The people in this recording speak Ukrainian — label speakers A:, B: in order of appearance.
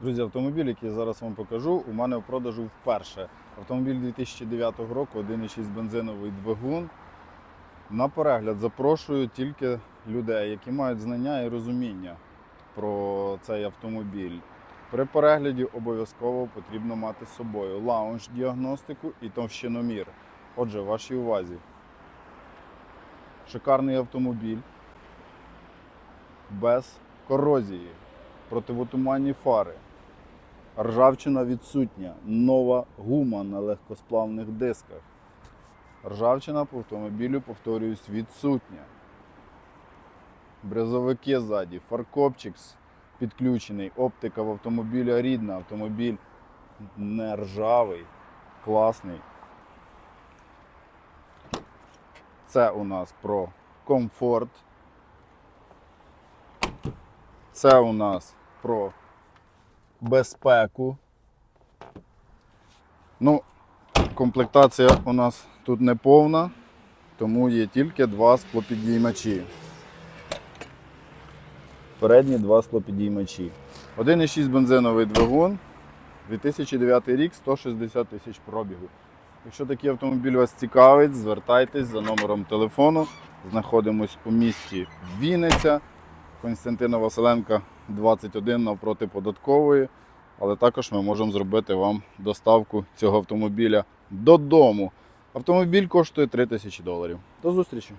A: Друзі, автомобіль, який я зараз вам покажу, у мене в продажу вперше. Автомобіль 2009 року, 1,6 бензиновий двигун. На перегляд запрошую тільки людей, які мають знання і розуміння про цей автомобіль. При перегляді обов'язково потрібно мати з собою лаунж-діагностику і товщиномір. Отже, вашій увазі. Шикарний автомобіль без корозії, противотуманні фари, ржавчина відсутня, нова гума на легкосплавних дисках. Ржавчина по автомобілю, повторююсь, відсутня. Брезовики ззаді, фаркопчик підключений, оптика в автомобіля рідна, автомобіль не ржавий, класний. Це у нас про комфорт. Це у нас про безпеку. Ну, комплектація у нас тут не повна, тому є тільки два склопідіймачі. Передні два склопідіймачі. 1,6 бензиновий двигун, 2009 рік, 160 тисяч пробігу. Якщо такий автомобіль вас цікавить, звертайтесь за номером телефону. Знаходимось у місті Вінниця, Константина Василенка, 21 навпроти податкової. Але також ми можемо зробити вам доставку цього автомобіля додому. Автомобіль коштує 3 тисячі доларів. До зустрічі!